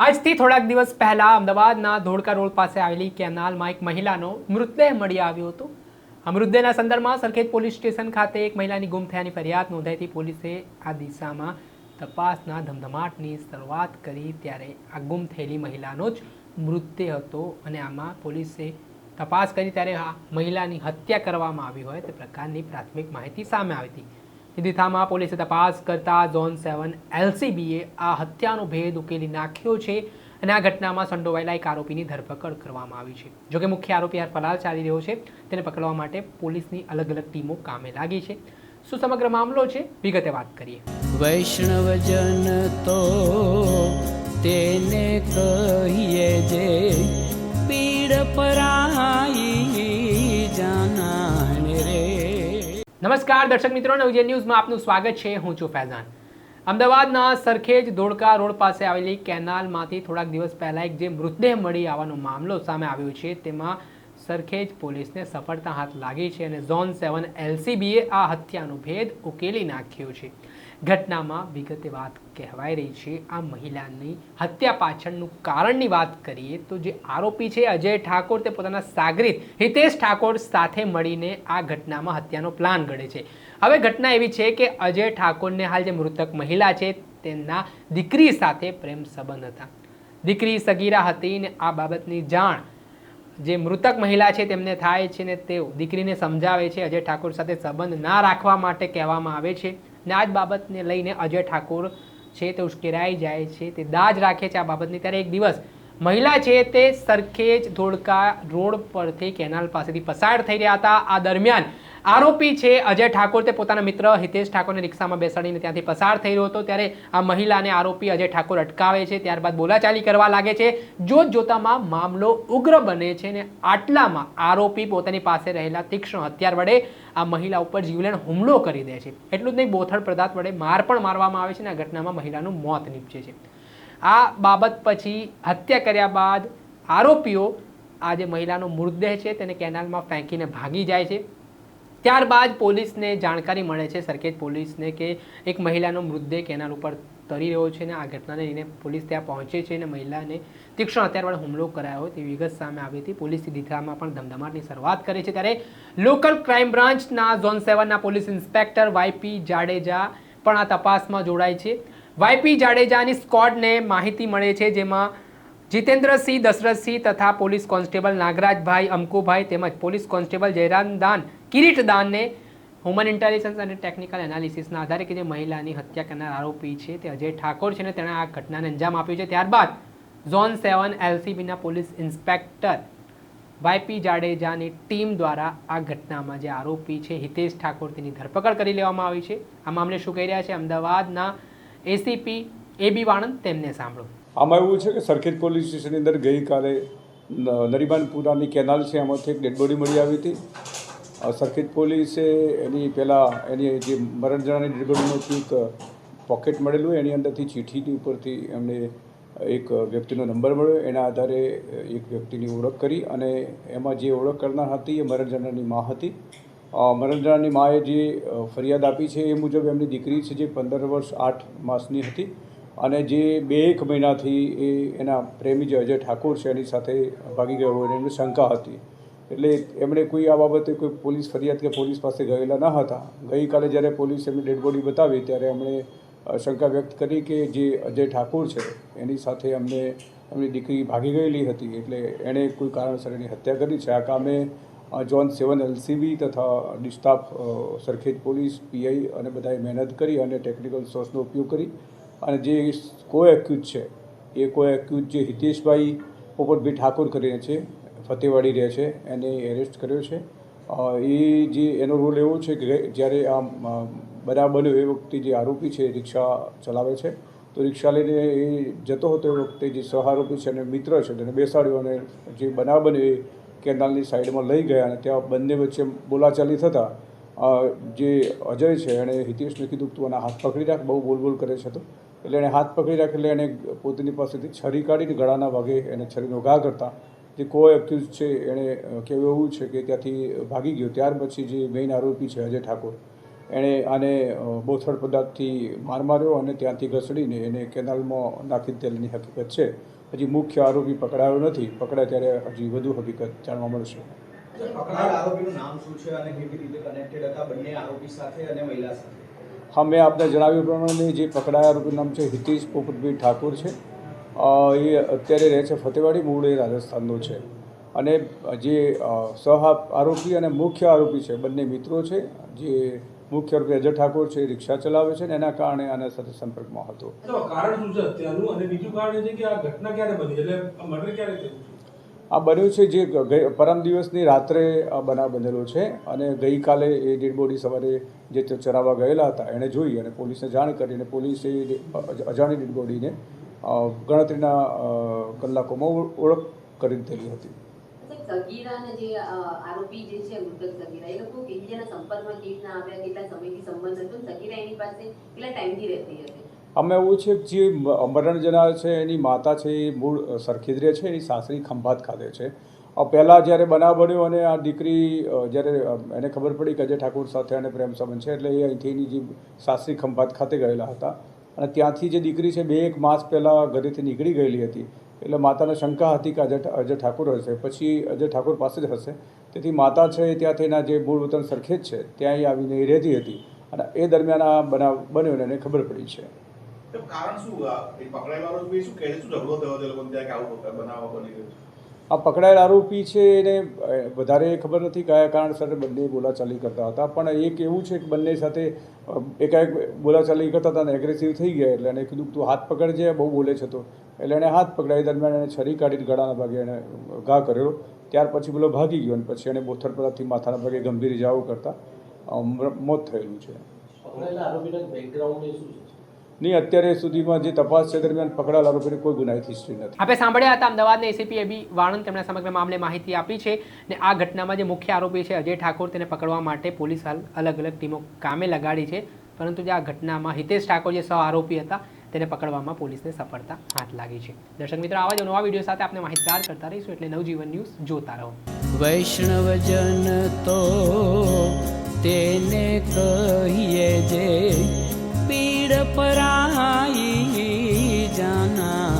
આજથી થોડાક દિવસ પહેલા અમદાવાદના ધોળકા રોડ પાસે આવેલી કેનાલમાં એક મહિલાનો મૃતદેહ મળી આવ્યો હતો. આ મૃતદેહના સંદર્ભમાં સરખેજ પોલીસ સ્ટેશન ખાતે એક મહિલાની ગુમ થયાની ફરિયાદ નોંધાઈથી પોલીસે આ દિશામાં તપાસના ધમધમાટની શરૂઆત કરી ત્યારે આ ગુમ થયેલી મહિલાનો જ મૃતદેહ હતો અને આમાં પોલીસે તપાસ કરી ત્યારે આ મહિલાની હત્યા કરવામાં આવી હોય તે પ્રકારની પ્રાથમિક માહિતી સામે આવી હતી. તે પોલીસે તપાસ કરતા ઝોન સેવન એલસીબીએ આ હત્યાનો ભેદ ઉકેલી નાખ્યો છે અને આ ઘટનામાં સંડોવાયેલા એક આરોપીની ધરપકડ કરવામાં આવી છે. જોકે મુખ્ય આરોપી હાલ ફરાર ચાલી રહ્યો છે. તેને પકડવા માટે પોલીસની અલગ અલગ ટીમો કામે લાગી છે. શું સમગ્ર મામલો છે? વિગતે વાત કરીએ. વૈષ્ણવજન તો તેને કહીએ જે પીડ પરાઈ નમસ્કાર દર્શક મિત્રો નવજે ન્યૂઝમાં આપનું સ્વાગત છે. હું છું ફૈઝાન. અમદાવાદના સરખેજ ધોળકા રોડ પાસે આવેલી કેનાલમાંથી થોડાક દિવસ પહેલા એક જે મૃતદેહ મળી આવવાનો મામલો સામે આવ્યો છે, તેમાં સરખેજ પોલીસને સફળતા હાથ લાગી છે અને ઝોન સેવન એલસીબીએ આ હત્યાનો ભેદ ઉકેલી નાખ્યો છે. ઘટનામાં વિગતે વાત કહેવાઈ રહી છે, આ મહિલાની હત્યા પાછળનું કારણની વાત કરીએ તો જે આરોપી છે અજય ઠાકોર તે પોતાના સાગરીત હિતેશ ઠાકોર સાથે મળીને આ ઘટનામાં હત્યાનો પ્લાન ઘડે છે. હવે ઘટના એવી છે કે અજય ઠાકોરને હાલ જે મૃતક મહિલા છે તેમના દીકરી સાથે પ્રેમ સંબંધ હતા. દીકરી સગીરા હતી ને આ બાબતની જાણ જે મૃતક મહિલા છે તેમને થાય છે ને તેઓ દીકરીને સમજાવે છે, અજય ઠાકોર સાથે સંબંધ ના રાખવા માટે કહેવામાં આવે છે. ને આ જ બાબતને લઈને અજય ઠાકોર છે તે ઉશ્કેરાઈ જાય છે, તે દાજ રાખે છે આ બાબતની. ત્યારે એક દિવસ મહિલા છે તે સરખેજ ધોળકા રોડ પરથી કેનાલ પાસેથી પસાર થઈ રહ્યા હતા. આ દરમિયાન આરોપી છે અજય ઠાકોર. તે પોતાના મિત્ર હિતેશ ઠાકોરને રિક્ષામાં બેસાડીને ત્યાંથી પસાર થઈ રહ્યો હતો. ત્યારે આ મહિલાને આરોપી અજય ઠાકોર અટકાવે છે. ત્યારબાદ બોલાચાલી કરવા લાગે છે. જોત જોતામાં મામલો ઉગ્ર બને છે ને આટલામાં આરોપી પોતાની પાસે રહેલા તીક્ષ્ણ હથિયાર વડે આ મહિલા ઉપર જીવલેણ હુમલો કરી દે છે. એટલું જ નહીં બોથડ પદાર્થ વડે માર પણ મારવામાં આવે છે ને આ ઘટનામાં મહિલાનું મોત નીપજે છે. આ બાબત પછી હત્યા કર્યા બાદ આરોપીઓ આ જે મહિલાનો મૃતદેહ છે. તેને કેનાલમાં ફેંકીને ભાગી જાય છે. ત્યારબાદ પોલીસને જાણકારી મળે છે, સરખેજ પોલીસને કે એક મહિલાનો મૃતદેહ કેનાલ ઉપર તરી રહ્યો છે ને આ ઘટનાને લઈને પોલીસ ત્યાં પહોંચે છે અને મહિલાને તીક્ષ્ણ હત્યાર વડે હુમલો કરાયો તે વિગત સામે આવી હતી. પોલીસની દિશામાં પણ ધમધમાટની શરૂઆત કરી છે. ત્યારે લોકલ ક્રાઇમ બ્રાન્ચના ઝોન સેવનના પોલીસ ઇન્સ્પેક્ટર વાયપી જાડેજા પણ આ તપાસમાં જોડાય છે. વાયપી જાડેજાની સ્કોડને માહિતી મળે છે, જેમાં જીતેન્દ્રસિંહ, દશરથસિંહ તથા પોલીસ કોન્સ્ટેબલ નાગરાજભાઈ અમકુભાઈ તેમજ પોલીસ કોન્સ્ટેબલ જયરામ દાન કિરીટ દાનને હ્યુમન ઇન્ટેલિજન્સ અને ટેકનિકલ એનાલિસિસના આધારે કે જે મહિલાની હત્યા કરનાર આરોપી છે તે અજય ઠાકોર છે ને તેણે આ ઘટનાને અંજામ આપ્યો છે. ત્યારબાદ ઝોન સેવન એલસીબીના પોલીસ ઇન્સ્પેક્ટર વાયપી જાડેજાની ટીમ દ્વારા આ ઘટનામાં જે આરોપી છે હિતેશ ઠાકોર તેની ધરપકડ કરી લેવામાં આવી છે. આ મામલે શું કહી રહ્યા છે? અમદાવાદના એસીપી એબી વાણંદ તેમને સાંભળો. આમાં એવું છે કે સરખેજ પોલીસ સ્ટેશનની અંદર ગઈકાલે નરીમાનપુરાની કેનાલ છે, એમાંથી એક ડેડ મળી આવી હતી. સરખેજ પોલીસે એની પહેલાં એની જે મરણજણાની જણાની ડેડ એક પોકેટ મળેલું એની અંદરથી ચીઠીની ઉપરથી એમને એક વ્યક્તિનો નંબર મળ્યો. એના આધારે એક વ્યક્તિની ઓળખ કરી અને એમાં જે ઓળખ કરનાર હતી એ મરણજણાની મા હતી. મરણજણાની માએ જે ફરિયાદ આપી છે એ મુજબ એમની દીકરી છે જે પંદર વર્ષ આઠ માસની હતી અને જે બે એક મહિનાથી એ એના પ્રેમી જે અજય ઠાકોર છે એની સાથે ભાગી ગયો હોય એમની શંકા હતી. એટલે એમણે કોઈ આ બાબતે કોઈ પોલીસ ફરિયાદ કે પોલીસ પાસે ગયેલા ન હતા. ગઈકાલે જ્યારે પોલીસ એમની ડેડ બોડી બતાવી, ત્યારે અમણે શંકા વ્યક્ત કરી કે જે અજય ઠાકોર છે, એની સાથે અમને એમની દીકરી ભાગી ગયેલી હતી. એટલે એણે કોઈ કારણસર એની હત્યા કરી છે. આ કામે જોન સેવન એલસીબી તથા D staff Sarkhej police, PI અને બધાએ મહેનત કરી અને ટેકનિકલ સોર્સનો ઉપયોગ કરી. અને જે કો એક્યુઝ છે, એ કો એક્યુઝ જે હિતેશભાઈ પોપટભાઈ ઠાકોર કરીને છે ફતેવાડી રહે છે, એને એરેસ્ટ કર્યો છે. એ જે એનો રોલ એવો છે કે જ્યારે આ બનાવ બન્યો એ વખતે જે આરોપી છે રિક્ષા ચલાવે છે. તો રિક્ષા લઈને એ જતો હતો એ વખતે જે સહારોપી છે અને મિત્ર છે, તેને બેસાડ્યો અને જે બનાવ બન્યો એ કેનાલની સાઈડમાં લઈ ગયા અને ત્યાં બંને વચ્ચે બોલાચાલી થતાં જે અજય છે, એણે હિતેશને કીધું તું એના હાથ પકડી રાખ, બહુ બોલ બોલ કરે છે તો. એટલે એણે હાથ પકડી રાખ એટલે એણે પોતાની પાસેથી છરી કાઢીને ગળાના ભાગે એને છરીનો ઘા કરતા જે કો એક્યુઝ છે એણે કહેવું એવું છે કે ત્યાંથી ભાગી ગયો. ત્યાર પછી જે મેઇન આરોપી છે અજય ઠાકોર એણે આને બોથડ પદાર્થથી માર માર્યો અને ત્યાંથી ઘસડીને એને કેનાલમાં નાખી દેવાની હકીકત છે. હજી મુખ્ય આરોપી પકડાયો નથી. પકડાય ત્યારે હજી વધુ હકીકત જાણવા મળશે. આરોપી હા મેં આપને જણાવ્યું પ્રમાણે જે પકડાયા આરોપીનું નામ છે હિતેશ પોપટભાઈ ઠાકોર છે. એ અત્યારે રહે છે ફતેવાડી મૂળ એ રાજસ્થાનનો છે. અને જે સહ આરોપી અને મુખ્ય આરોપી છે બંને મિત્રો છે. જે મુખ્ય આરોપી અજય ઠાકોર છે રિક્ષા ચલાવે છે ને એના કારણે આના સાથે સંપર્કમાં હતો. કારણ શું છે અત્યારનું? અને બીજું કારણ એ છે કે આ ઘટના ક્યારે બની? એટલે મર્ડર ક્યારે થયું આ બન્યું છે જે પરમ દિવસની રાત્રે આ બનાવ બનેલો છે. અને ગઈકાલે એ ડેડ બોડી સવારે જે ચરાવવા ગયેલા હતા એણે જોઈ અને પોલીસને જાણ કરી અને પોલીસે અજાણી ડેડ બોડીને ગણતરીના કલાકોમાં ઓળખ કરી દીધેલી હતી. સાહેબ, જે આરોપી જે છે મૃતક સગીરા એ લોકો એકબીજાના સંપર્કમાં કેવી રીતના આવ્યા કેટલા સમયથી સંબંધ હતો સગીરા એની પાસે કેટલા ટાઈમથી રહેતી હતી? અમે એવું છે કે જે મરણ જનાર છે એની માતા છે એ મૂળ સરખેદરે છે એની સાસરી ખંભાત ખાતે છે. પહેલાં જ્યારે બનાવ બન્યો અને આ દીકરી જ્યારે એને ખબર પડી કે અજય ઠાકોર સાથે અને પ્રેમ સંબંધ છે એટલે એ અહીંથી એની જે સાસરી ખંભાત ખાતે ગયેલા હતા. અને ત્યાંથી જે દીકરી છે, બે એક માસ પહેલાં ઘરેથી નીકળી ગયેલી હતી. એટલે માતાને શંકા હતી કે અજય અજય ઠાકોર હશે. પછી અજય ઠાકોર પાસે જ હશે. તેથી માતા છે એ ત્યાંથી એના જે મૂળ વતન સરખેજ છે ત્યાં આવીને એ રહેતી હતી. અને એ દરમિયાન આ બનાવ બન્યો અને એને ખબર પડી છે. કારણ શું? શું કે આવું બનાવ બની ગયો છે? આ પકડાયેલ આરોપી છે એને વધારે ખબર નથી કયા કારણસર બંને બોલાચાલી કરતા હતા. પણ એક એવું છે કે બંને સાથે એકાએક બોલાચાલી કરતા હતા અને એગ્રેસિવ થઈ ગયા એટલે એને કીધું તું હાથ પકડજે બહુ બોલે છે તો. એટલે એણે હાથ પકડાય દરમિયાન એને છરી કાઢીને ગળાના ભાગે એણે ઘા કરેલો ત્યાર પછી પેલો ભાગી ગયો અને પછી એને બોથરપરાથી માથાના ભાગે ગંભીર ઇજાઓ કરતા મોત થયેલું છે? નહીં અત્યારે સુધીમાં જે તપાસ છે દરમિયાન પકડાયેલ આરોપીને કોઈ ગુનાહિત હિસ્ટ્રી નથી. આપણે સાંભળ્યા હતા અમદાવાદના એસીપી એબી વાણંદ તેમણે સમગ્ર મામલે માહિતી આપી છે ને આ ઘટનામાં જે મુખ્ય આરોપી છે અજય ઠાકોર તેને પકડવા માટે પોલીસ હાલ અલગ અલગ ટીમો કામે લગાડી છે પરંતુ જે આ ઘટનામાં હિતેશ ઠાકોર જે સહ આરોપી હતા તેને પકડવામાં પોલીસને સફળતા હાથ લાગી છે. દર્શક મિત્રો આવા જ નવા વીડિયો સાથે આપણે માહિતગાર કરતા રહીશું એટલે નવજીવન ન્યૂઝ જોતા રહો. વૈષ્ણવજન તો તેને કહીએ જે પીડ પરાઈ જાના.